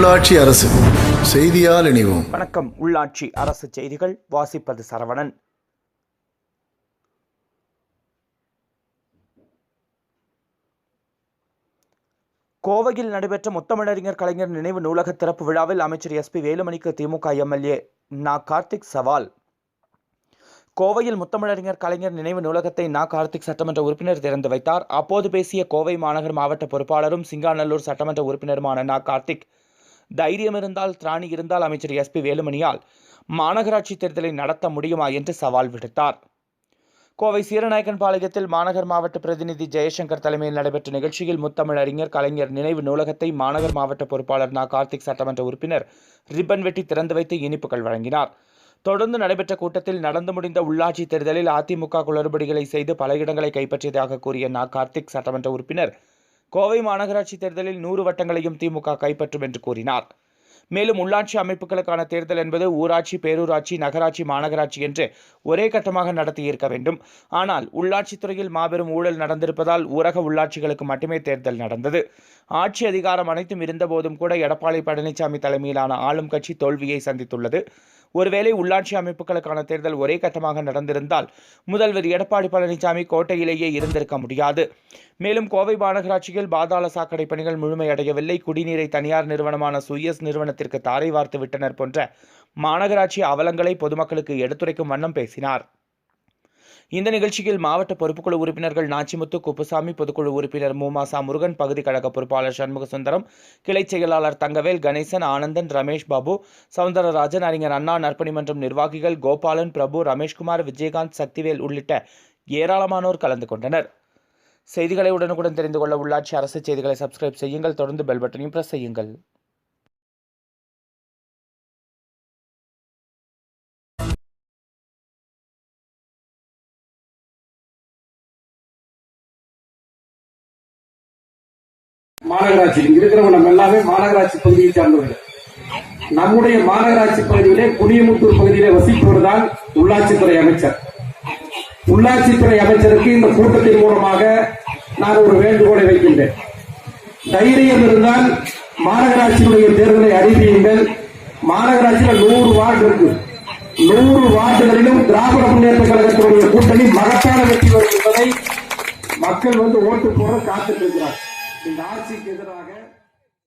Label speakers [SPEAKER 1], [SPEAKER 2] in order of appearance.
[SPEAKER 1] உள்ளாட்சி அரசு. செய்தியால் இணைவோம்.
[SPEAKER 2] வணக்கம். உள்ளாட்சி அரசு செய்திகள் வாசிப்பது சரவணன். கோவையில் நடைபெற்ற முத்தமிழறிஞர் கலைஞர் நினைவு நூலக திறப்பு விழாவில் அமைச்சர் எஸ் பி வேலுமணிக்கு திமுக எம்எல்ஏ நா. கார்த்திக் சவால். கோவையில் முத்தமிழறிஞர் கலைஞர் நினைவு நூலகத்தை நா. கார்த்திக் சட்டமன்ற உறுப்பினர் திறந்து வைத்தார். அப்போது பேசிய கோவை மாநகர் மாவட்ட பொறுப்பாளரும் சிங்காநல்லூர் சட்டமன்ற உறுப்பினருமான நா. கார்த்திக் தைரியம் இருந்தால் திராணி இருந்தால் அமைச்சர் எஸ் பி வேலுமணியால் மாநகராட்சி தேர்தலை நடத்த முடியுமா என்று சவால் விடுத்தார். கோவை சீரநாயக்கன் பாளையத்தில் மாநகர் மாவட்ட பிரதிநிதி ஜெயசங்கர் தலைமையில் நடைபெற்ற நிகழ்ச்சியில் முத்தமிழறிஞர் கலைஞர் நினைவு நூலகத்தை மாநகர் மாவட்ட பொறுப்பாளர் நா. கார்த்திக் சட்டமன்ற உறுப்பினர் ரிப்பன் வெட்டி திறந்து வைத்து இனிப்புகள் வழங்கினார். தொடர்ந்து நடைபெற்ற கூட்டத்தில் நடந்து முடிந்த உள்ளாட்சி தேர்தலில் அதிமுக குளறுபடிகளை செய்து பல இடங்களை கைப்பற்றியதாக கூறிய நா. கார்த்திக் சட்டமன்ற உறுப்பினர் கோவை மாநகராட்சி தேர்தலில் நூறு வட்டங்களையும் திமுக கைப்பற்றும் என்று கூறினார். மேலும் உள்ளாட்சி அமைப்புகளுக்கான தேர்தல் என்பது ஊராட்சி பேரூராட்சி நகராட்சி மாநகராட்சி என்று ஒரே கட்டமாக நடத்தியிருக்க வேண்டும். ஆனால் உள்ளாட்சித்துறையில் மாபெரும் ஊழல் நடந்திருப்பதால் ஊரக உள்ளாட்சிகளுக்கு மட்டுமே தேர்தல் நடந்தது. ஆட்சி அதிகாரம் அனைத்தும் இருந்தபோதும் கூட எடப்பாடி பழனிசாமி தலைமையிலான ஆளும் கட்சி தோல்வியை சந்தித்துள்ளது. ஒருவேளை உள்ளாட்சி அமைப்புகளுக்கான தேர்தல் ஒரே கட்டமாக நடந்திருந்தால் முதல்வர் எடப்பாடி பழனிசாமி கோட்டையிலேயே இருந்திருக்க முடியாது. மேலும் கோவை மாநகராட்சியில் பாதாள சாக்கடை பணிகள் முழுமையடையவில்லை. குடிநீரை தனியார் நிறுவனமான சுயஸ் நிறுவனத்திற்கு தாரை வார்த்து விட்டனர் போன்ற மாநகராட்சி அவலங்களை பொதுமக்களுக்கு எடுத்துரைக்கும் வண்ணம் பேசினார். இந்த நிகழ்ச்சியில் மாவட்ட பொறுப்புக்குழு உறுப்பினர்கள் நாச்சிமுத்து குப்புசாமி பொதுக்குழு உறுப்பினர் மூமாசா முருகன் பகுதி கழக பொறுப்பாளர் சண்முக சுந்தரம் கிளை செயலாளர் தங்கவேல் கணேசன் ஆனந்தன் ரமேஷ் பாபு சவுந்தரராஜன் அறிஞர் அண்ணா நற்பணி மன்றம் நிர்வாகிகள் கோபாலன் பிரபு ரமேஷ்குமார் விஜயகாந்த் சக்திவேல் உள்ளிட்ட ஏராளமானோர் கலந்து கொண்டனர். செய்திகளை உடனுக்குடன் தெரிந்து கொள்ள உள்ளாட்சி அரசு செய்திகளை சப்ஸ்கிரைப் செய்யுங்கள். தொடர்ந்து பெல் பட்டனையும் பிரஸ் செய்யுங்கள்.
[SPEAKER 3] மாநகராட்சி. இங்க இருக்கிறவங்க நம்ம எல்லாமே மாநகராட்சி பகுதியை சார்ந்தவர்கள் நம்முடைய மாநகராட்சி பகுதியிலே குடியமுத்தூர் பகுதியிலே வசிப்பவர்தான் உள்ளாட்சித்துறை அமைச்சர். உள்ளாட்சித்துறை அமைச்சருக்கு இந்த கூட்டத்தின் மூலமாக நான் ஒரு வேண்டுகோளை வைக்கின்றேன். தைரியம் இருந்தால் மாநகராட்சியுடைய தேர்தலை அறிவியுங்கள். மாநகராட்சியில் நூறு வார்டு இருக்கு. நூறு வார்டுகளிலும் திராவிட முன்னேற்ற கழகத்தினுடைய கூட்டணி மகத்தான வெற்றி வரும் என்பதை மக்கள் வந்து ஓட்டு போட காத்துட்டு सिद्धार्थ सिंह के